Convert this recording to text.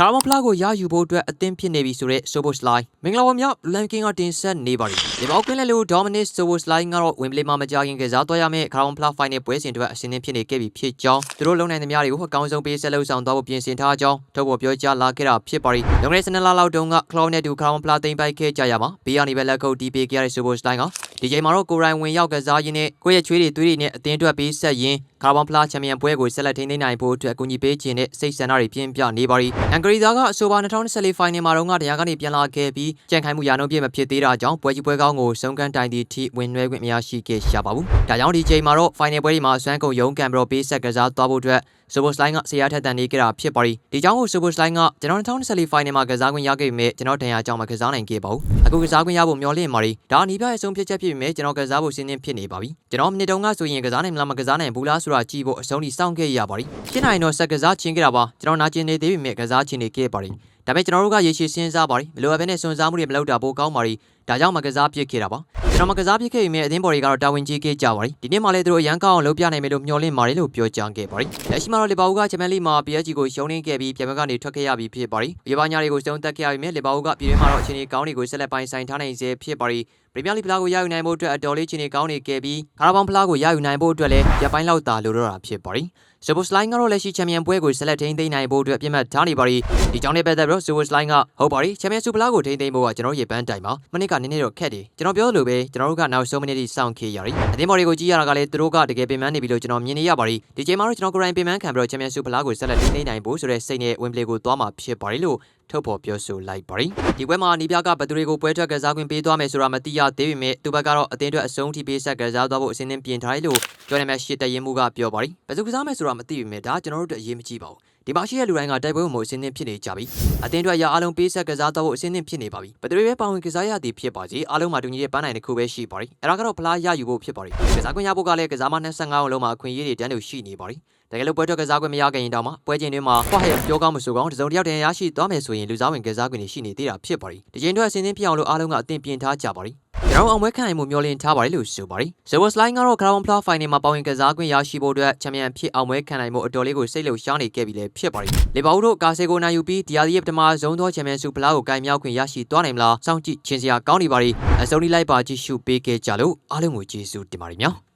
ကာဗွန်ဖလားကိုရယူဖို့အတွက်အသင်းဖြစ်နေပြီဆိုတဲ့ Sobos Line မင်္ဂလာပါများ Ranking ကတင်ဆက်နေပါပြီ။ဒီဘောက်ကင်းလက်လို့ Dominic Sobos Line ကတော့ဝင်ပလေးမှာမကြခင်ကစားသွားရမယ့်ကာဗွန်ဖလား Final ပွဲစဉ်အတွက်အစဉ်သင်းဖြစ်နေခဲ့ပြီဖြစ်ကြောင်းသူတို့လုံနိုင်သမျှတွေကိုအကောင်းဆုံးပေးဆက်လုပ်ဆောင်သွားဖို့ပြင်ဆင်ထားကြောင်းထုတ်ဖော်ပြောကြားလာခဲ့တာဖြစ်ပါရီ။လုံခဲ့တဲ့12လလောက်တုန်းက Cloud နဲ့တူကာဗွန်ဖလားသိမ်းပိုက်ခဲ့ကြရမှာဘေးကနေပဲလက်ကုပ်တီးပေးခဲ့ရတဲ့ Sobos Line က ဒီချိန်မှာတော့ကိုရိုင်းဝင်ရောက်ကစားရင်းနဲ့ကိုယ့်ရဲ့ချွေးတွေသွေးတွေနဲ့အသင်းအတွက်ပေးဆက်ရင်းကာဗွန်ဖလားချန်ပီယံပွဲကိုဆက်လက်ထိန်းသိမ်းနိုင်ဖို့အတွက်အကူအညီပေးခြင်းနဲ့စိတ်ဆန္ဒတွေပြင်းပြနေပါရီ။အန်ဂရီသာကအဆိုပါ2024 Final မှာတော့တရားကနေပြန်လာခဲ့ပြီးကြံ့ခိုင်မှုရာနှုန်းပြည့်မဖြစ်သေးတာကြောင့်ပွဲကြီးပွဲကောင်းကိုစုံကန်းတိုင်သည့်ထိဝင်နှွဲခွင့်မရရှိခဲ့ရှာပါဘူး။ဒါကြောင့်ဒီချိန်မှာတော့ Final ပွဲဒီမှာဆွမ်းကုန်ရုံးကန်ပြီးတော့ပေးဆက်ကစားသွားဖို့အတွက် Sobos Line ကဆရာထက်တန်နေကြတာဖြစ်ပါရီဒီကြောင့်ကို Sobos Line ကကျွန်တော်2024 Final မှာကစားခွင့်ရခဲ့ပေမဲ့ကျွန်တော်တန်ရာကြောင့်မကစားနိုင်ခဲ့ပါဘူးအခုကစားခွင့်ရဖို့မျှော်လင့်ပါရီဒါအနီးပြရဲ့ဆုံးဖြတ်ချက်ဖြစ်ပေမဲ့ကျွန်တော်ကစားဖို့စဉ်းစားဖြစ်နေပါပြီကျွန်တော်မိနစ်တုန်းကဆိုရင်ကစားနိုင်မလားမကစားနိုင်ဘူးလားဆိုတာကြည့်ဖို့အဆုံးထိစောင့်ခဲ့ရပါရီရှင်းနိုင်တော့ဆက်ကစားချင်းခဲ့တာပါကျွန်တော်နာကျင်နေသေးပေမဲ့ကစားချင်းနေခဲ့ပါရီဒါပေမဲ့ကျွန်တော်တို့ကရေရှည်စဉ်းစားပါရီမလိုအပ်ဘဲနဲ့စွန့်စားမှုတွေမလုပ်တာပိုကောင်းပါရီ ဒါကြောင့်မကစားပြစ်ခဲ့တာပါကျွန်တော်မကစားပြစ်ခဲ့ပေမဲ့အသင်းပေါ်တွေကတော့တာဝန်ကြီးခဲ့ကြပါရီဒီနေ့မှလည်းသူတို့ရန်ကောင်းအောင်လုပ်ပြနိုင်မယ်လို့မျှော်လင့်ပါတယ်လို့ပြောကြားခဲ့ပါရီလက်ရှိမှာတော့လီဗာပူးကချန်ပီယံလိမှာ PSG ကိုရှုံးနေခဲ့ပြီးပြန်ဘက်ကနေထွက်ခဲ့ရပြီးဖြစ်ပါရီရေပါညာတွေကိုစုံတက်ခဲ့ရပြီးမြဲလီဗာပူးကပြည်တွင်းမှာတော့အခြေအနေကောင်းတွေကိုဆက်လက်ပိုင်ဆိုင်ထားနိုင်စေဖြစ်ပါရီပရီးမီယာလိဖလားကိုရယူနိုင်ဖို့အတွက်အတော်လေးအခြေအနေကောင်းနေခဲ့ပြီးကာရာဘောင်ဖလားကိုရယူနိုင်ဖို့အတွက်လည်းရပ်ပိုင်းလောက်သာလိုတော့တာဖြစ်ပါရီ။ Sobos Line ကတော့လက်ရှိချန်ပီယံပွဲကိုဆက်လက်ထိန်းသိမ်းနိုင်ဖို့အတွက်ပြတ်မှတ်ထားနေပါရီ။ဒီကြောင့်လည်းပတ်သက်ပြီး Sobos Line ကဟုတ်ပါရီချန်ပီယံဆုဖလားကိုထိန်းသိမ်းဖို့ကကျွန်တော်ရေပန်းတိုင်ပါ။မနစ်ကနည်းနည်းတော့ခက်တယ်။ကျွန်တော်ပြောသလိုပဲကျွန်တော်တို့ကနောက်ဆုံးမိနစ်ထိစောင့်ခေရရီ။အသင်းဘော်တွေကိုကြည့်ရတာကလည်းသူတို့ကတကယ်ပင်ပန်းနေပြီလို့ကျွန်တော်မြင်နေရပါရီ။ဒီချိန်မှာတော့ကျွန်တော်ကိုယ်တိုင်ပင်ပန်းခံပြီးတော့ချန်ပီယံဆုဖလားကိုဆက်လက်ထိန်းသိမ်းနိုင်ဖို့ဆိုတဲ့စိတ်နဲ့ဝင်ပလေကိုသွားမှာဖြစ်ပါရီလို့ထုတ်ဖော်ပြောဆိုလိုက်ပါရီဒီပွဲမှာနီးပြကဘသူတွေကိုပွဲထွက်ကစားခွင့်ပေးသွားမယ်ဆိုတာမသိရသေးပေမဲ့သူဘက်ကတော့အသင်းအတွက်အဆုံးထိပေးဆက်ကစားသွားဖို့အစဉ်သင်းပြင်ထားတယ်လို့ကျော်နေမဲ့ရှစ်တရင်မှုကပြောပါရီဘသူကစားမယ်ဆိုတာမသိပေမဲ့ဒါကျွန်တော်တို့အတွက်အရေးမကြီးပါဘူးဒီမှာရှိတဲ့လူတိုင်းကတိုက်ပွဲမှုအစဉ်သင်းဖြစ်နေကြပြီအသင်းအတွက်ရအားလုံးပေးဆက်ကစားတော့ဖို့အစဉ်သင်းဖြစ်နေပါပြီဘသူတွေပဲပါဝင်ကစားရသည်ဖြစ်ပါစေအားလုံးမှာတူညီတဲ့ပန်းနိုင်တစ်ခုပဲရှိပါရီအဲ့ဒါကတော့ဖလားရယူဖို့ဖြစ်ပါရီကစားခွင့်ရဖို့ကလည်းကစားမ25အောင်လုံးမှာအခွင့်အရေးတွေတန်းလို့ရှိနေပါရီ တကယ်လို့ပွဲထွက်ကစားခွင့်မရခင်တောင်မှပွဲချိန်တွင်မှာဖွားဟဲ့ပြောကောင်းမဆိုကောင်းတစုံတစ်ယောက်တည်းရရှိသွားမယ်ဆိုရင်လူစားဝင်ကစားခွင့်တွေရှိနေသေးတာဖြစ်ပါရီဒီချိန်အတွက်အစဉ်သင်းဖြစ်အောင်လို့အားလုံးကအသင်ပြင်ထားကြပါရီကျွန်တော်အောင်ပွဲခံနိုင်မှုမျှော်လင့်ထားပါတယ်လို့ဆိုပါတယ်။ Zewos Line ကတော့ Crown Plus Final မှာပါဝင်ကစားခွင့်ရရှိဖို့အတွက်ချန်ပီယံဖြစ်အောင်ပွဲခံနိုင်မှုအတော်လေးကိုစိတ်လှုပ်ရှားနေခဲ့ပြီလည်းဖြစ်ပါတယ်။လေဘာဦးတို့ကာဆေကိုနိုင်ယူပြီးဒီယာဒီရဲ့ပထမဆုံးသောချန်ပီယံဆုဖလားကိုကင်မြောက်ခွင့်ရရှိသွားနိုင်မလားစောင့်ကြည့်ချင်းစရာကောင်းနေပါရီ။အစုံဒီလိုက်ပါကြည့်ရှုပေးခဲ့ကြလို့အားလုံးကိုကျေးဇူးတင်ပါတယ်များ။